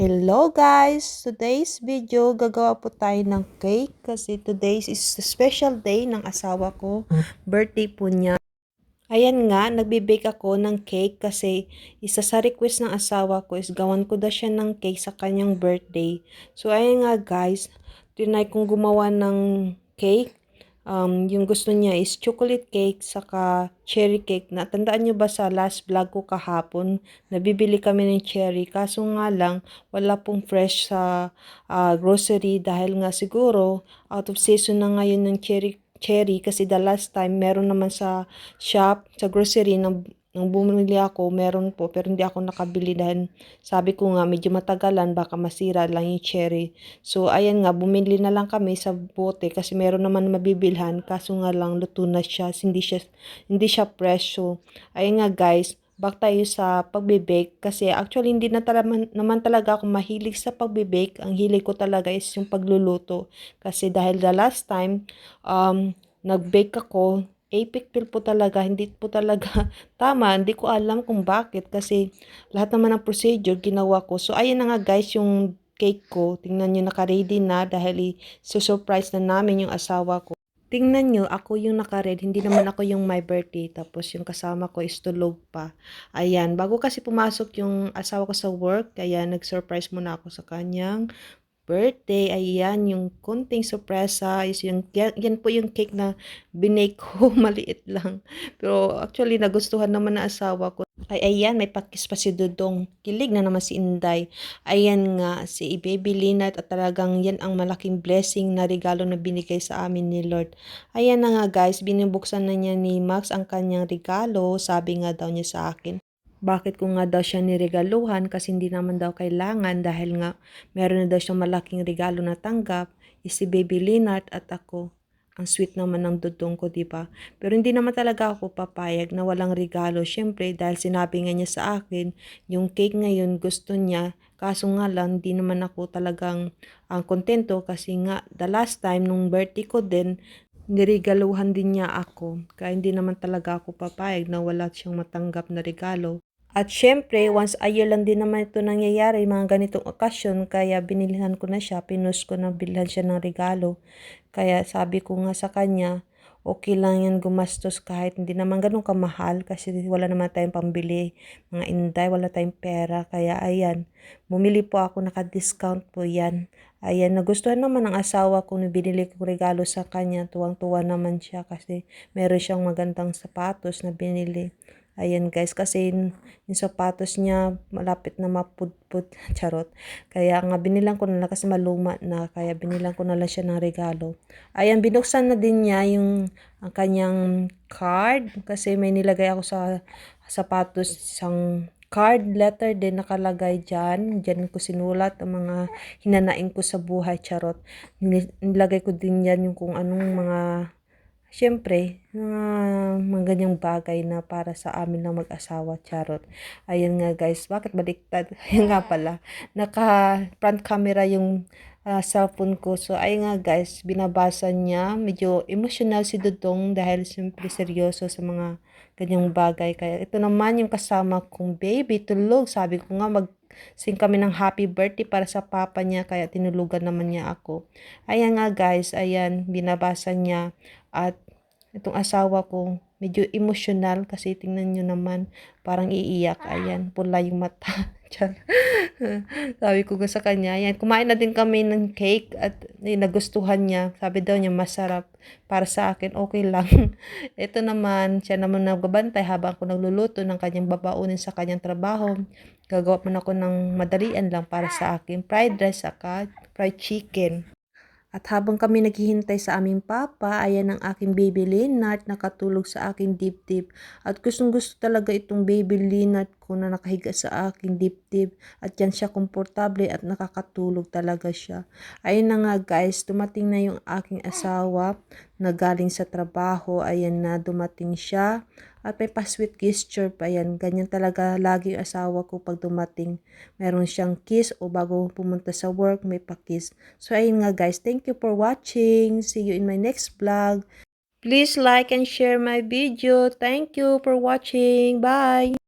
Hello guys! Today's video, gagawa po tayo ng cake kasi today is the special day ng asawa ko. Birthday po niya. Ayan nga, nagbe-bake ako ng cake kasi isa sa request ng asawa ko is gawan ko daw siya ng cake sa kanyang birthday. So ayan nga guys, tinay kong gumawa ng cake. Um, yung gusto niya is chocolate cake saka cherry cake. Natandaan nyo ba sa last vlog ko kahapon, nabibili kami ng cherry. Kaso nga lang, wala pong fresh sa ah, grocery dahil nga siguro out of season na ngayon ng cherry cherry kasi the last time meron naman sa shop, sa grocery nang, nang bumili ako, meron po pero hindi ako nakabili dahil sabi ko nga medyo matagalan baka masira lang yung cherry. So ayan nga bumili na lang kami sa bote kasi meron naman mabibilhan kaso nga lang luto na siya, hindi siya hindi siya fresh. So ayan nga guys, back tayo sa pagbe-bake kasi actually hindi na talaga, naman talaga ako mahilig sa pagbe-bake. Ang hilig ko talaga is yung pagluluto. Kasi dahil the last time, um, nag-bake ako, epic fail po talaga, hindi po talaga tama, hindi ko alam kung bakit kasi lahat naman ng procedure ginawa ko. So ayun na nga guys yung cake ko, tingnan nyo naka-ready na dahil i-surprise na namin yung asawa ko. Tingnan nyo, ako yung naka-red, hindi naman ako yung my birthday. Tapos yung kasama ko is tulog pa. Ayan, bago kasi pumasok yung asawa ko sa work, kaya nag-surprise muna ako sa kanyang birthday. Ayan, yung konting sorpresa is yung, yan, yan po yung cake na binake ko, maliit lang. Pero actually, nagustuhan naman na asawa ko. Ay, ayan, may pakis pa si Dudong. Kilig na naman si Inday. Ayan nga, si Baby Linat at talagang yan ang malaking blessing na regalo na binigay sa amin ni Lord. Ayan na nga guys, binubuksan na niya ni Max ang kanyang regalo. Sabi nga daw niya sa akin, bakit ko nga daw siya niregaluhan kasi hindi naman daw kailangan dahil nga meron na daw siyang malaking regalo na tanggap, is si Baby Linat at ako. Ang sweet naman ng dudong ko, di ba? Pero hindi naman talaga ako papayag na walang regalo. Siyempre, dahil sinabi nga niya sa akin, yung cake ngayon gusto niya. Kaso nga lang, di naman ako talagang ang kontento kasi nga, the last time, nung birthday ko din, niregaluhan din niya ako. Kaya hindi naman talaga ako papayag na wala siyang matanggap na regalo. At syempre, once a year lang din naman ito nangyayari, mga ganitong okasyon, kaya binilihan ko na siya, pinus ko na bilhan siya ng regalo. Kaya sabi ko nga sa kanya, okay lang yan gumastos kahit hindi naman ganun kamahal kasi wala naman tayong pambili. Mga inday, wala tayong pera. Kaya ayan, bumili po ako, naka-discount po yan. Ayan, nagustuhan naman ng asawa ko na binili ko regalo sa kanya. Tuwang-tuwa naman siya kasi meron siyang magandang sapatos na binili. Ayan guys, kasi yung sapatos niya malapit na mapudpud, charot. Kaya nga binilang ko na lang kasi maluma na, kaya binilang ko na lang siya ng regalo. Ayan, binuksan na din niya yung ang kanyang card kasi may nilagay ako sa sapatos isang card letter din nakalagay dyan. Dyan ko sinulat ang mga hinanain ko sa buhay, charot. Nilagay ko din yan yung kung anong mga Siyempre, mga, mga ganyang bagay na para sa amin lang mag-asawa, charot. Ayan nga guys, bakit baliktad? Ayan nga pala, naka front camera yung uh, cellphone ko. So, ayun nga guys, binabasa niya. Medyo emotional si Dudong dahil siyempre seryoso sa mga ganyang bagay. Kaya ito naman yung kasama kong baby, tulog. Sabi ko nga mag sing kami ng happy birthday para sa papa niya kaya tinulugan naman niya ako. Ayan nga guys, ayan binabasa niya at itong asawa ko, medyo emotional kasi tingnan nyo naman, parang iiyak. Ayan, pula yung mata. Sabi ko sa kanya, ayan, kumain na din kami ng cake at eh, nagustuhan niya. Sabi daw niya, masarap. Para sa akin, okay lang. Ito naman, siya naman nagbabantay habang ako nagluluto ng kanyang babaunin sa kanyang trabaho. Gagawa man ako ng madalian lang para sa akin. Fried rice saka fried chicken. At habang kami naghihintay sa aming papa, ayan ang aking baby Leonard nakatulog sa aking dibdib. At gustong gusto talaga itong baby Leonard ko na nakahiga sa aking dibdib. At yan siya komportable at nakakatulog talaga siya. Ayun na nga guys, dumating na yung aking asawa na galing sa trabaho. Ayan na, dumating siya. At may pa-sweet gesture pa yan. Ganyan talaga lagi yung asawa ko pag dumating. Meron siyang kiss o bago pumunta sa work, may pa-kiss. So ayun nga guys, thank you for watching. See you in my next vlog. Please like and share my video. Thank you for watching. Bye!